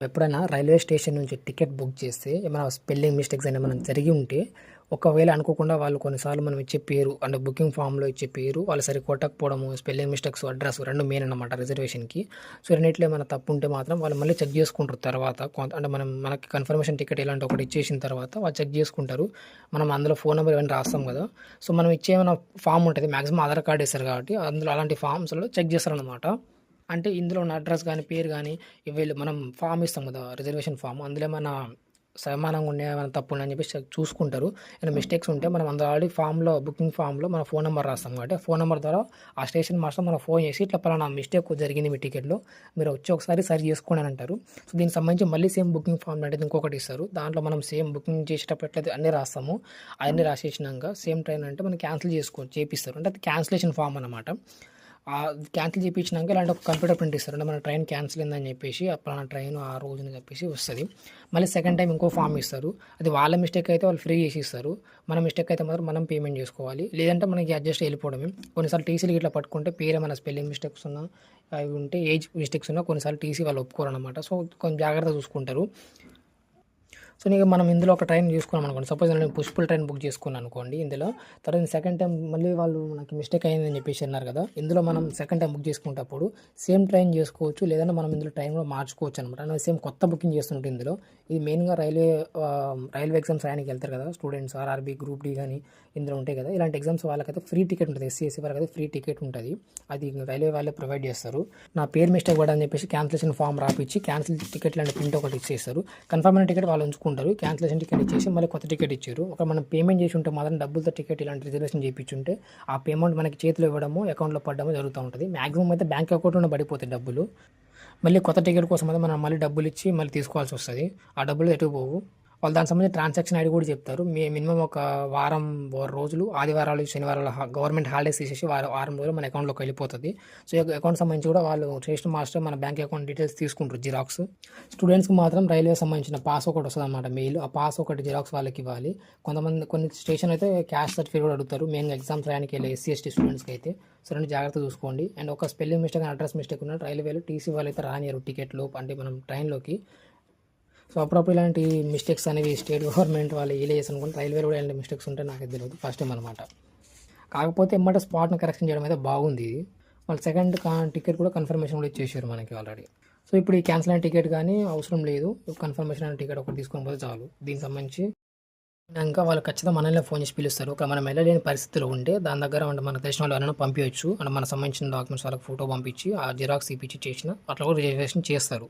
ఎప్పుడైనా railway station నుంచి ticket book చేస్తే ఏమైనా స్పెల్లింగ్ మిస్టేక్స్ అయినా మనం జరిగి ఉంటే ఒకవేళ అనుకోకుండా వాళ్ళు కొన్నిసార్లు మనం ఇచ్చే పేరు అంటే బుకింగ్ ఫామ్లో ఇచ్చే పేరు వాళ్ళు సరి కొట్టకపోవడము స్పెల్లింగ్ మిస్టేక్స్ అడ్రస్ రెండు మెయిన్ అనమాట రిజర్వేషన్కి. సో రెండింటిలో ఏమైనా తప్పు ఉంటే మాత్రం వాళ్ళు మళ్ళీ చెక్ చేసుకుంటారు తర్వాత. కొంత అంటే మనం మనకి కన్ఫర్మేషన్ టికెట్ ఇలాంటి ఒకటి ఇచ్చేసిన తర్వాత వాళ్ళు చెక్ చేసుకుంటారు. మనం అందులో ఫోన్ నెంబర్ ఇవన్నీ రాస్తాం కదా. సో మనం ఇచ్చే ఏమైనా ఫామ్ ఉంటుంది మ్యాక్సిమం ఆధార్ కార్డ్ ఇస్తారు కాబట్టి అందులో అలాంటి ఫామ్స్లో చెక్ చేస్తారనమాట అంటే ఇందులో ఉన్న అడ్రస్ కానీ పేరు కానీ వీళ్ళు మనం ఫామ్ ఇస్తాం కదా రిజర్వేషన్ ఫామ్ అందులో ఏమైనా సమానంగా ఉండే ఏమైనా తప్పు అని చెప్పి చూసుకుంటారు. ఏమైనా మిస్టేక్స్ ఉంటే మనం అందులో ఆల్రెడీ ఫామ్లో బుకింగ్ ఫామ్లో మన ఫోన్ నెంబర్ రాస్తాం కాబట్టి ఫోన్ నెంబర్ ద్వారా ఆ స్టేషన్ మాస్టర్ మనం ఫోన్ చేసి ఇట్లా పలానా మిస్టేక్ జరిగింది మీ టికెట్లో మీరు వచ్చి ఒకసారి సరి చేసుకోండి అని అంటారు. సో దీనికి సంబంధించి మళ్ళీ సేమ్ బుకింగ్ ఫామ్ అనేది ఇంకొకటి ఇస్తారు. దాంట్లో మనం సేమ్ బుకింగ్ చేసేటప్పుడు ఎట్లయితే అన్నీ రాస్తాము. అవన్నీ రాసేసినాక సేమ్ ట్రైన్ అంటే మనం క్యాన్సిల్ చేసుకో చేపిస్తారు. అంటే అది క్యాన్సిలేషన్ ఫామ్ అనమాట క్యాన్సిల్ చేయించినాక ఇలాంటి ఒక కంప్యూటర్ ప్రింట్ ఇస్తారు. అంటే మన ట్రైన్ క్యాన్సిల్ అయిందని చెప్పేసి అప్పుడు ట్రైన్ ఆ రోజుని చెప్పేసి వస్తుంది. మళ్ళీ సెకండ్ టైం ఇంకో ఫామ్ ఇస్తారు. అది వాళ్ళ మిస్టేక్ అయితే వాళ్ళు ఫ్రీ చేసి ఇస్తారు. మన మిస్టేక్ అయితే మాత్రం మనం పేమెంట్ చేసుకోవాలి. లేదంటే మనకి అడ్జస్ట్ వెళ్ళిపోవడమే. కొన్నిసార్లు టీసీలు ఇట్లా పట్టుకుంటే పేరు మన స్పెల్లింగ్ మిస్టేక్స్ ఉన్నా అవి ఉంటే ఏజ్ మిస్టేక్స్ ఉన్నా కొన్నిసార్లు టీసీ వాళ్ళు ఒప్పుకోరు అనమాట సో కొంచెం జాగ్రత్త చూసుకుంటారు. సో నీకు మనం ఇందులో ఒక ట్రైన్ చూసుకున్నాం అనుకోండి. సపోజ్ నేను పుష్పుల్ ట్రైన్ బుక్ చేసుకున్నాను అనుకోండి ఇందులో. తర్వాత సెకండ్ టైం మళ్ళీ వాళ్ళు మనకి మిస్టేక్ అయిందని చెప్పేసి అన్నారు కదా. ఇందులో మనం సెకండ్ టైం బుక్ చేసుకునేటప్పుడు సేమ్ ట్రైన్ చేసుకోవచ్చు లేదంటే మనం ఇందులో ట్రైన్ కూడా మార్చుకోవచ్చు అనమాట సేమ్ కొత్త బుకింగ్ చేస్తుంటే ఇందులో. ఇది మెయిన్గా రైల్వే రైల్వే ఎగ్జామ్స్ రాయడానికి వెళ్తారు కదా స్టూడెంట్స్ ఆర్ఆర్బీ గ్రూప్ డి కానీ ఇందులో ఉంటాయి కదా. ఇలాంటి ఎగ్జామ్స్ వాళ్ళకైతే ఫ్రీ టికెట్ ఉంటుంది. ఎస్సీ ఎస్సీ వాళ్ళకైతే ఫ్రీ టికెట్ ఉంటుంది. అది రైల్వే వాళ్ళే ప్రొవైడ్ చేస్తారు. నా పేరు మిస్టేక్ కూడా అని చెప్పేసి క్యాన్సిలేషన్ ఫామ్ రాపిచ్చి క్యాన్సిల్ టికెట్ లాంటి ప్రింట్ ఒకటి ఇచ్చేస్తారు. కన్ఫర్మ్ టికెట్ వాళ్ళు ఉంచుకుంటారు క్యాన్సిలేషన్ టికెట్ ఇచ్చేసి మళ్ళీ కొత్త టికెట్ ఇచ్చారు. ఒక మనం పేమెంట్ చేసి ఉంటే మాత్రం డబ్బులతో టికెట్ ఇలాంటి రిజర్వేషన్ చేయించుంటే ఆ పేమెంట్ మనకి చేతిలో ఇవ్వడము అకౌంట్లో పడడము జరుగుతూ ఉంటుంది. మాక్సిమం అయితే బ్యాంక్ అకౌంట్లో పడిపోతాయి డబ్బులు. మళ్ళీ కొత్త టికెట్ కోసం అయితే మనం మళ్ళీ డబ్బులు ఇచ్చి మళ్ళీ తీసుకోవాల్సి వస్తుంది. ఆ డబ్బులు ఎటు పోవు? వాళ్ళు దానికి సంబంధించి ట్రాన్సాక్షన్ ఐడి కూడా చెప్తారు. మీ మినిమం ఒక వారం రోజులు ఆదివారాలు శనివారాలు గవర్నమెంట్ హాలిడేస్ తీసేసి వారం వారం రోజులు మన అకౌంట్లోకి వెళ్ళిపోతుంది. సో అకౌంట్ సంబంధించి కూడా వాళ్ళు స్టేషన్ మాస్టర్ మన బ్యాంక్ అకౌంట్ డీటెయిల్స్ తీసుకుంటారు జిరాక్స్ స్టూడెంట్స్కి మాత్రం రైల్వే సంబంధించిన పాస్ ఒకటి వస్తుంది అనమాట మెయిల్ ఆ పాస్ ఒకటి జిరాక్స్ వాళ్ళకి ఇవ్వాలి. కొంతమంది కొన్ని స్టేషన్ అయితే క్యాష్ సర్టిఫికేట్ కూడా అడుగుతారు. మెయిన్గా ఎగ్జామ్స్ రాయడానికి వెళ్ళే ఎస్సీ ఎస్టీ స్టూడెంట్స్కి అయితే. సో రెండు జాగ్రత్త చూసుకోండి. అండ్ ఒక స్పెల్లింగ్ మిస్టేక్ అడ్రస్ మిస్టేక్ ఉన్న రైల్వేలో టీసీ వాళ్ళు అయితే రానియరు టికెట్లు అంటే మనం ట్రైన్లోకి సో అప్పుడప్పుడు ఇలాంటి మిస్టేక్స్ అనేవి స్టేట్ గవర్నమెంట్ వాళ్ళు ఏలే చేసి అనుకుంటే రైల్వే కూడా ఇలాంటి మిస్టేక్స్ ఉంటే నాకు తెలియదు ఫస్ట్ టైం అనమాట కాకపోతే ఎమ్మట స్పాట్ని కరెక్షన్ చేయడం అయితే బాగుంది. వాళ్ళు సెకండ్ టికెట్ కూడా కన్ఫర్మేషన్ కూడా ఇచ్చేసారు మనకి ఆల్రెడీ సో ఇప్పుడు ఈ క్యాన్సిల్ అయిన టికెట్ కానీ అవసరం లేదు. కన్ఫర్మేషన్ అయిన టికెట్ ఒకటి తీసుకొని పోతే చాలు. దీనికి సంబంధించి ఇంకా వాళ్ళు ఖచ్చితంగా మనల్ని ఫోన్ చేసి పిలుస్తారు. ఒక మనం వెళ్ళలేని పరిస్థితులు ఉంటే దాని దగ్గర అంటే మనకు తెలిసిన వాళ్ళు ఎవరైనా పంపించవచ్చు అంటే మన సంబంధించిన డాక్యుమెంట్స్ వాళ్ళకి ఫోటో పంపించి ఆ జిరాక్స్ ఇప్పించి చేసిన అట్లా కూడా రిజర్వేషన్ చేస్తారు.